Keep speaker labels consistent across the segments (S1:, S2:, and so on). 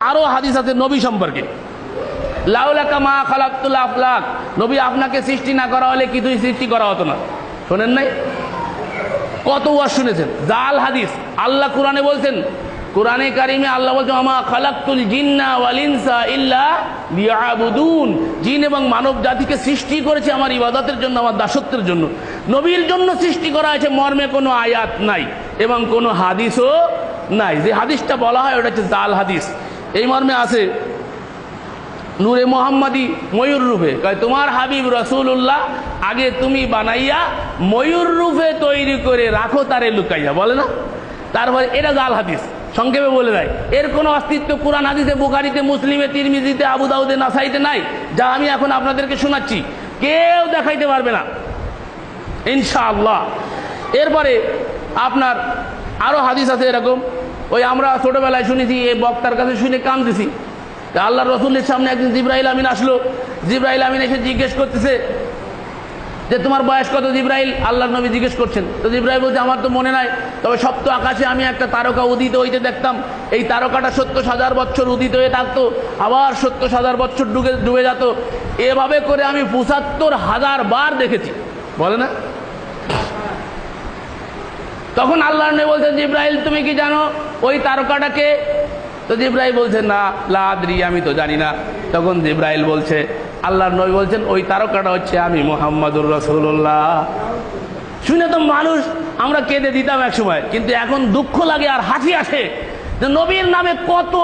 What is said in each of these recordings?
S1: আরও হাদিস আছে নবী সম্পর্কে। লাউলাকা মা খালাকুল আফলাক। নবী আপনাকে সৃষ্টি না করা হলে কিছুই সৃষ্টি করা হতো না? শোনেন নাই? কত ওয়াজ শুনেছেন? জাল হাদিস। আল্লাহ কোরআনে বলছেন, কোরআনে কারিমে আল্লাহ বলছেন আমা খালাকুল জিন্না ওয়াল ইনসা ইল্লা লিয়াবুদুন। জিন এবং মানব জাতিকে সৃষ্টি করেছে আমার ইবাদতের জন্য, আমার দাসত্বের জন্য। নবীর জন্য সৃষ্টি করা হয়েছে মর্মে কোনো আয়াত নাই এবং কোনো হাদিসও নাই। যে হাদিসটা বলা হয়, ওটা হচ্ছে জাল হাদিস। এই মর্মে আছে, নূরে মোহাম্মদী ময়ূর রূপে। তোমার হাবিব রসুল্লাহ আগে তুমি বানাইয়া ময়ূর রূপে তৈরি করে রাখো, তারে লুকাইয়া। বলে না? তারপরে এটা জাল হাদিস, সংক্ষেপে বলে দেয়। এর কোনো অস্তিত্ব কোরআন হাদিসে, বুখারিতে, মুসলিমে, তিরমিজিতে আবু দাউদে নাসাইতে নাই, যা আমি এখন আপনাদেরকে শোনাচ্ছি। কেউ দেখাইতে পারবে না। ইনশাআল্লাহ। এরপরে আপনার আরও হাদিস আছে এরকম। ওই আমরা ছোটোবেলায় শুনেছি, এই বক্তার কাছে শুনে তা আল্লাহ রসুলের সামনে একদিন জিব্রাহিল আমিন আসলো। জিব্রাহিল আমিন এসে জিজ্ঞেস করতেছে যে, তোমার বয়স কত জিব্রাইল? আল্লাহ নবী জিজ্ঞেস করছেন। তো জিব্রাইল বলছে, আমার তো মনে নাই। তবে সপ্ত আকাশে আমি একটা তারকা উদিত হইতে দেখতাম। এই তারকাটা সত্তর হাজার বছর উদিত হয়ে থাকতো। আবার সত্তর হাজার বছর ডুবে ডুবে যেত। এভাবে করে আমি পঁচাত্তর হাজার বার দেখেছি। বলে না? তখন আল্লাহ নবী বলছেন, জিব্রাইল, তুমি কি জানো? ওই তারকাটাকে? তো জিব্রাইল বলছে, না লাদ্রি আমি তো জানি না। তখন জিব্রাইল বলছে, আল্লাহর নবী বলছেন, ওই তারকাটা হচ্ছে আমি, মোহাম্মদুর রসুল্লাহ শুনে তো মানুষ, আমরা কেঁদে দিতাম এক সময়, কিন্তু এখন দুঃখ লাগে আর হাসি আসে যে নবীর নামে কত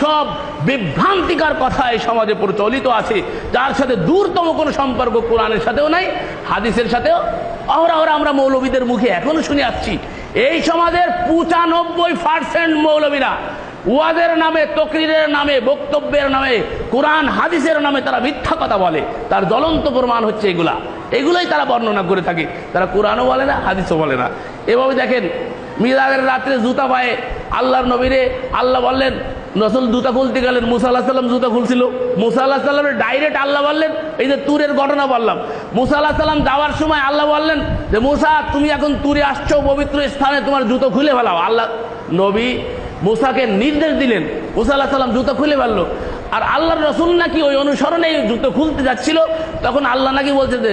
S1: সব বিভ্রান্তিকার কথা এই সমাজে প্রচলিত আছে, যার সাথে দূরতম কোনো সম্পর্ক কোরআনের সাথেও নাই, হাদিসের সাথেও অহরা আমরা মৌলবীদের মুখে এখনও শুনে আসছি। এই সমাজের পঁচানব্বই পার্সেন্ট মৌলবীরা ওয়াদের নামে, তকরিরের নামে, বক্তব্যের নামে, কোরআন, হাদিসের নামে তারা মিথ্যা কথা বলে। তার জ্বলন্ত প্রমাণ হচ্ছে এগুলা। এগুলোই তারা বর্ণনা করে থাকে। তারা কোরআনও বলে না, হাদিসও বলে না। এভাবে দেখেন মিরাগের রাত্রে জুতা পায়ে আল্লাহর নবীরে আল্লাহ বললেন রসুল জুতা খুলতে গেলেন, মুসা আল্লাহ সাল্লাম জুতা খুলছিল। মুসা আল্লাহ সাল্লামের ডাইরেক্ট আল্লাহ বললেন, এই যে তুরের ঘটনা বললাম। মুসা আল্লাহ সাল্লাম যাওয়ার সময় আল্লাহ বললেন যে, মুসা, তুমি এখন তুরে আসছো, পবিত্র স্থানে তোমার জুতো খুলে ফেলাও। আল্লাহ, নবী মুসাকে নির্দেশ দিলেন। মুসা আল্লাহ সাল্লাম জুতো খুলে ফেলল। আর আল্লাহর রসুল নাকি ওই অনুসরণে জুতো খুলতে যাচ্ছিল। তখন আল্লাহ নাকি বলছে যে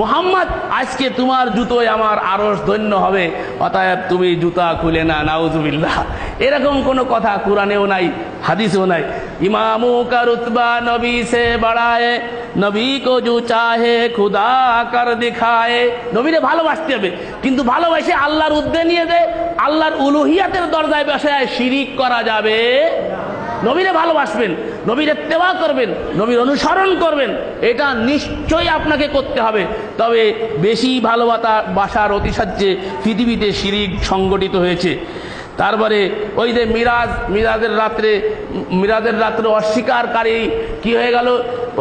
S1: মোহাম্মদ, আজকে তোমার জুতোয় আমার আরস ধন্য হবে, অতএব তুমি জুতা খুলে না, নাউজুবিল্লাহ। এরকম কোনো কথা কোরআনেও নাই, হাদিসেও নাই। ইমামু কারুতবা নবী সে বাড়ায়, নবী কো জু চাহে, খুদা কর দেখায়। নবীরে ভালোবাসতে হবে, কিন্তু ভালোবাসে আল্লাহর উদ্দে নিয়ে দে আল্লাহর উলুহিয়াতের দরজায় বসায় শিরিক করা যাবে। নবীরে ভালোবাসবেন। নবীর তেওয়া করবেন, নবীর অনুসরণ করবেন, এটা নিশ্চয়ই আপনাকে করতে হবে। তবে বেশি ভালোবাসা, বাসার অতিসাহ্যে পৃথিবীতে শিরিক সংগঠিত হয়েছে। তারপরে ওই যে মিরাজ, মিরাজের রাত্রে মিরাজের রাত্রে অস্বীকারী কি হয়ে গেল?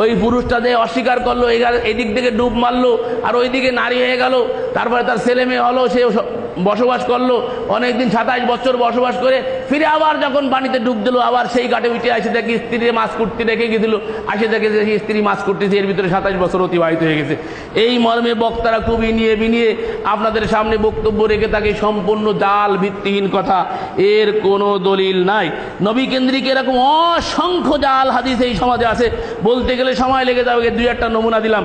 S1: ওই পুরুষটা যে অস্বীকার করল এই এদিক থেকে ডুব মারলো, আর ওইদিকে নারী হয়ে গেল। তারপরে তার ছেলে মেয়ে হলো সে বসবাস করল, অনেকদিন সাতাইশ বছর বসবাস করে, ফিরে আবার যখন পানিতে ডুব দিল, আবার সেই কাটে উঠে আসে দেখি স্ত্রী মাছ কুটতে রেখে গেছিল। আসে দেখে যে স্ত্রী মাছ কুটতেছে এর ভিতরে সাতাইশ বছর অতিবাহিত হয়ে গেছে। এই মর্মে বক্তারা খুব ইনিয়ে বিনিয়ে আপনাদের সামনে বক্তব্য রেখে থাকে সম্পূর্ণ জাল ভিত্তিহীন কথা। এর কোনো দলিল নাই। নবী কেন্দ্রিক এরকম অসংখ্য জাল হাদিস এই সমাজে আছে। বলতে গেলে সময় লেগে যাবে, দুই একটা নমুনা দিলাম।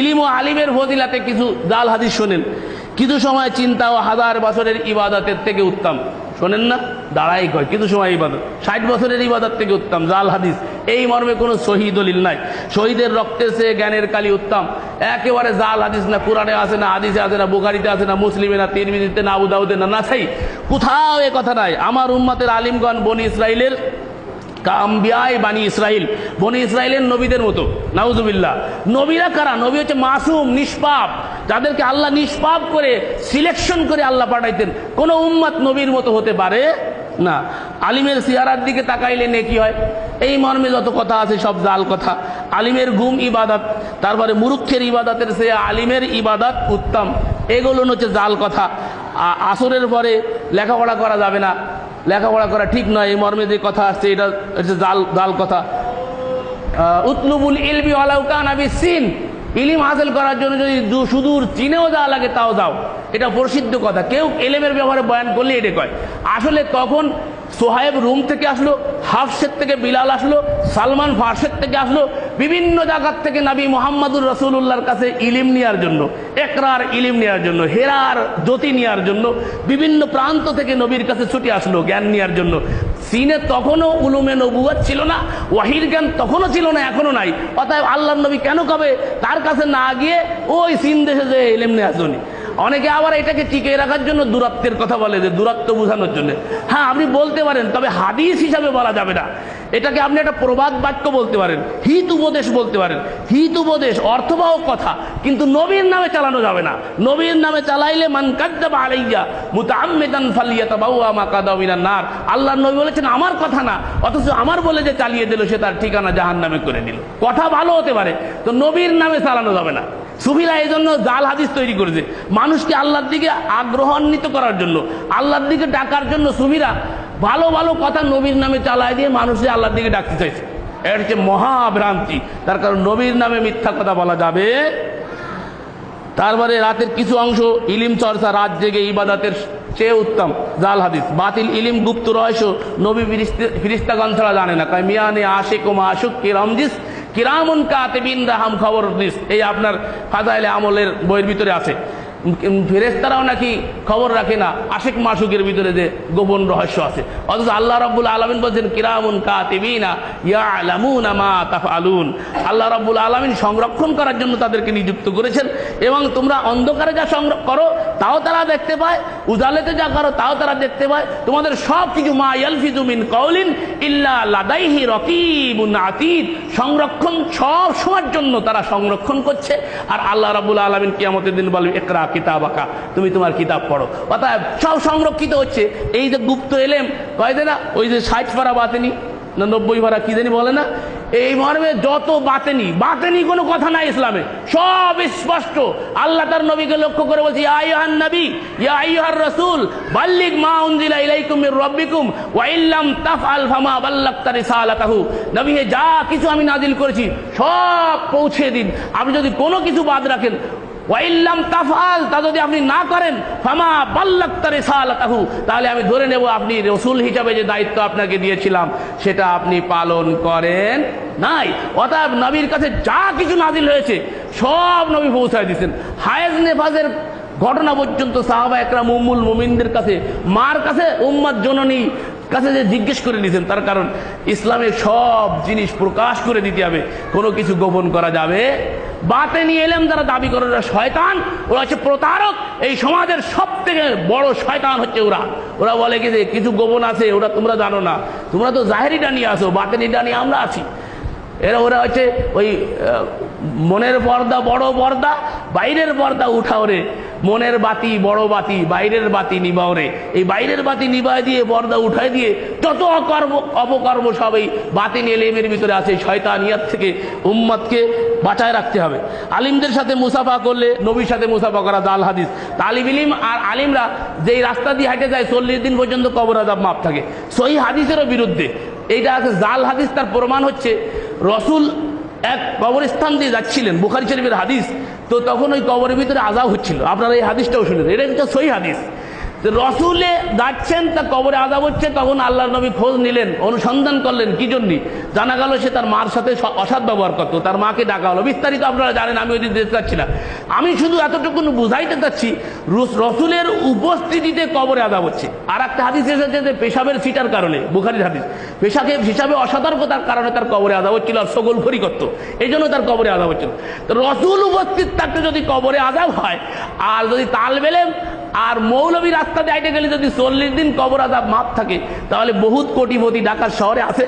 S1: ইলিম ও আলিমের ফজিলাতে কিছু জাল হাদিস শোনেন। কিছু সময় চিন্তা ও হাজার বছরের ইবাদতের থেকে উত্তম। শোনেন না, দাঁড়াই কয়, কিছু সময় ইবাদত। ষাট বছরের ইবাদত থেকে উত্তম, জাল হাদিস। এই মর্মে কোনো শহীদ দলিল নাই। শহীদের রক্তে সে জ্ঞানের কালী উত্তম। একেবারে জাল হাদিস না, কোরআনে আছে না, হাদিসে আছে না, বুখারিতে আছে না, মুসলিমে না, তিরমিজিতে না, আবুদাউদে না নাছাই কোথাও এ কথা নাই। আমার উম্মাতের আলিমগণ বনি ইসরায়েলের কাম্বিয়ায় বানি ইসরাইল, বনি ইসরায়েলের নবীদের মতো। নাউজুবিল্লাহ। নবীরা কারা? নবী হচ্ছে মাসুম, নিষ্পাপ। যাদেরকে আল্লাহ নিষ্পাপ করে সিলেকশন করে আল্লাহ পাঠাইতেন। কোনো উম্মাত নবীর মতো হতে পারে না। আলিমের সিয়ারার দিকে তাকাইলে নেকি হয়। এই মর্মে যত কথা আছে সব জাল কথা। আলিমের গুম ইবাদত, তারপরে মুরুক্ষের ইবাদতের সে আলিমের ইবাদত উত্তম। এগুলো হচ্ছে জাল কথা। আসরের পরে লেখাপড়া করা যাবে না। লেখাপড়া করা ঠিক নয়, এই মর্মে যে কথা আসছে, এটা হচ্ছে জাল জাল কথা। উতলুবুল ইলবি আলাউকান আবি সিন ইলিম হাসিল করার জন্য যদি সুদূর চীনেও যাওয়া লাগে, তাও যাও। এটা প্রসিদ্ধ কথা। কেউ এলেমের ব্যবহারে বয়ান করলে এটা কয়। আসলে তখন সোহাইব রুম থেকে আসলো, হাফসের থেকে বিলাল আসলো, সালমান ফার্সের থেকে আসলো, বিভিন্ন জায়গার থেকে নবী মোহাম্মদুর রসুল্লাহর কাছে ইলিম নেওয়ার জন্য, একরার ইলিম নেওয়ার জন্য, হেরার জ্যোতি নেওয়ার জন্য, বিভিন্ন প্রান্ত থেকে নবীর কাছে ছুটি আসলো জ্ঞান নেওয়ার জন্য। সিনে তখনও উলুমে নবুয়াত ছিল না, ওয়াহির জ্ঞান তখনও ছিল না, এখনও নাই। অতএব আল্লাহ নবী কেন কবে? তার কাছে না গিয়ে ওই সিন দেশে যে ইলিম নেওয়ার জন্য অনেকে আবার এটাকে টিকিয়ে রাখার জন্য দূরত্বের কথা বলে যে দূরত্ব বোঝানোর জন্য। হ্যাঁ আপনি বলতে পারেন, তবে হাদিস হিসাবে বলা যাবে না। এটাকে আপনি একটা প্রবাদ বাক্য বলতে পারেন, হিত উপদেশ বলতে পারেন। হিত উপদেশ অর্থবাহ কথা, কিন্তু নবীর নামে চালানো যাবে না। নবীর নামে চালাইলে নার। আল্লাহর নবী বলেছেন, আমার কথা না, অথচ আমার বলে যে চালিয়ে দিল, সে তার ঠিকানা জাহান্নামে করে নিল কথা ভালো হতে পারে, তো নবীর নামে চালানো যাবে না। সুফিরা এই জন্য জাল হাদিস তৈরি করেছে। মানুষকে আল্লাহর দিকে আগ্রহান্বিত করার জন্য, আল্লাহর দিকে ডাকার জন্য সুফিরা ভালো ভালো কথা নবীর নামে চালায় দিয়ে মানুষকে আল্লাহর দিকে ডাকতে চাইছে। এটা হচ্ছে মহাভ্রান্তি তার কারণ নবীর নামে মিথ্যা কথা বলা যাবে। তারপরে রাতের কিছু অংশ ইলিম চর্চা, রাত জেগে ইবাদাতের চেয়ে উত্তম, জাল হাদিস। বাতিল ইলিম, গুপ্ত রহস্য, নবী ফিরিস্তে- ফিরিস্তাগণ ছাড়া জানে না। কয়, মিয়ানে আশিক ও কে কিরামজিস কিরামুন কাতেবিন রাহাম খবর দিস। এই আপনার ফাজাইলে আমলের বইয়ের ভিতরে আছে। ফেরেস্তারাও নাকি খবর রাখে না। আশেক মাসুকের ভিতরে যে গোপন রহস্য আছে। অথচ আল্লাহ রাব্বুল আলমিন বলছেন, কিরামুন কাতিবিনা ইয়ালামুনা মা তাফআলুন। আল্লাহ রাব্বুল আলমিন সংরক্ষণ করার জন্য তাদেরকে নিযুক্ত করেছেন এবং তোমরা অন্ধকারে যা সংরক্ষণ করো, তাও তারা দেখতে পায়। উজালেতে যা করো, তাও তারা দেখতে পায়। তোমাদের সব কিছু মা ইয়ালফিজু মিন কওলিন ইল্লা লাদাইহি রকিবুন আতীদ সংরক্ষণ সব সময়ের জন্য তারা সংরক্ষণ করছে। আর আল্লাহ রাব্বুল আলামিন কিয়ামতের দিন বলবে একরা কিতাব আঁকা তুমি তোমার কিতাব পড়ো। অর্থাৎ সব সংরক্ষিত হচ্ছে। এই যে গুপ্ত এলেম কয়দে না ওই যে ষাট পারা বাতেনি, না নব্বই পারা, কি জানি বলে না? এই মর্মে যত বাতেনি বাতেনি কোনো কথা নাই ইসলামে, সব স্পষ্ট। আল্লাহ তার নবীকে লক্ষ্য করে বলছি আইয়ুহান নবী, ইয়া আইয়ুহার রাসূল, বাল্লিগ মা উনজিলা ইলাইকুম মির রাব্বিকুম, ওয়া ইল্লাম তাফআল ফামা বাল্লাগতা রিসালাতাহু। নবী হে, যা কিছু আমি নাজিল করেছি, সব পৌঁছে দিন। আপনি যদি কোনো কিছু বাদ রাখেন ওয়াইল্লাম তাফাল তা যদি আপনি না করেন, ফামা বাল্লাক্তা রিসালাতাহু, তাহলে আমি ধরে নেব আপনি রসুল হিসাবে যে দায়িত্ব আপনাকে দিয়েছিলাম, সেটা আপনি পালন করেন নাই। অতএব নবীর কাছে যা কিছু নাজিল হয়েছে, সব নবী পৌঁছায় দিয়েছেন। হায়েজ নেফাজের ঘটনা পর্যন্ত সাহাবা একরাম উম্মুল মুমিনদের কাছে, মার কাছে উম্মাদ জননী কাছে যে জিজ্ঞেস করে নিয়েছেন তার কারণ ইসলামের সব জিনিস প্রকাশ করে দিতে হবে। কোনো কিছু গোপন করা যাবে? বাতে নিয়ে এলাম যারা দাবি করে ওরা শয়তান, ওরা হচ্ছে প্রতারক। এই সমাজের সব থেকে বড় শয়তান হচ্ছে ওরা। ওরা বলে কি যে, কিছু গোপন আছে ওরা তোমরা জানো না। তোমরা তো জাহেরিটা নিয়ে আসো বাতেনিটা নিয়ে আমরা আছি। এরা, ওরা হচ্ছে ওই মনের পর্দা, বড় পর্দা, বাইরের পর্দা উঠাও রে। মনের বাতি, বড় বাতি, বাইরের বাতি নিবাও রে। এই বাইরের বাতি নিবায় দিয়ে, পর্দা উঠায় দিয়ে, যত অকর্ম, অপকর্ম সবই বাতি এলেমের ভিতরে আছে এই শয়তানিয়াত থেকে উম্মতকে বাঁচায় রাখতে হবে। আলিমদের সাথে মুসাফা করলে, নবীর সাথে মুসাফা করা জাল হাদিস। তালিব ইলিম আর আলিমরা যেই রাস্তা দিয়ে হাঁটে যায়, চল্লিশ দিন পর্যন্ত কবর আজাব মাপ থাকে। সহি হাদিসেরও বিরুদ্ধে। এইটা আছে জাল হাদিস, তার প্রমাণ হচ্ছে, রসুল এক কবরস্থান দিয়ে যাচ্ছিলেন, বুখারি শরীফের হাদিস। তো তখন ওই কবরের ভিতরে আজাব হচ্ছিল। আপনারা এই হাদিসটাও শুনেছেন। এটা একটা সই হাদিস। রসুলে যাচ্ছেন তা কবরে আজাব হচ্ছে, তখন আল্লাহ নবী খোঁজ নিলেন, অনুসন্ধান করলেন, কি জন্য? জানা গেল সে তার মার সাথে অসৎ ব্যবহার করতো, তার মাকে ডাকা হলো। বিস্তারিত আপনারা জানেন, আমি ওই দিন যেতে চাচ্ছি না। আমি শুধু এতটুকু বুঝাইতে চাচ্ছি, রুস- রসুলের উপস্থিতিতে কবরে আজাব হচ্ছে। আর একটা হাদিস এসেছে যে পেশাবের সিটার কারণে, বুখারির হাদিস। পেশাকে হিসাবে অসতর্কতার কারণে তার কবরে আজাব হচ্ছিল আর সগোল ফরি করত। এই জন্য তার কবরে আজাব হচ্ছিল। রসুল উপস্থিত থাকতে যদি কবরে আজাব হয়, আর যদি তাল বেলেম আর মৌলবী রাস্তা দিয়ে গেলে যদি চল্লিশ দিন কবর আজাব মাপ থাকে, তাহলে বহুত কোটিপতি ঢাকার শহরে আছে,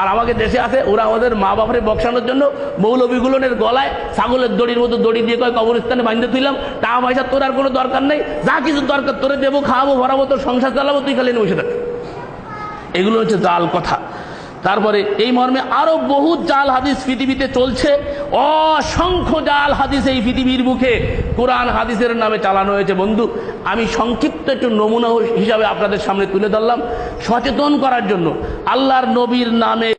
S1: আর আমাকে দেশে আছে, ওরা আমাদের মা বাপরে বক্সানোর জন্য মৌলবীগুলোনের গলায় ছাগলের দড়ির মতো দড়ি দিয়ে কয় কবরস্থানে বাঁধতে তুইলাম টাকা পয়সা তোর আর কোনো দরকার নেই, যা কিছু দরকার তোরে দেবো, খাওয়াবো, ভরাবো, তোর সংসার চালাবো, তুই খালি বসে থাক। এগুলো হচ্ছে জাল কথা। তারপরে এই মর্মে আরও বহু জাল হাদিস পৃথিবীতে চলছে। অসংখ্য জাল হাদিস এই পৃথিবীর মুখে কোরআন হাদিসের নামে চালানো হয়েছে। বন্ধু, আমি সংক্ষিপ্ত একটু নমুনা হিসাবে আপনাদের সামনে তুলে ধরলাম। সচেতন করার জন্য আল্লাহর নবীর নামে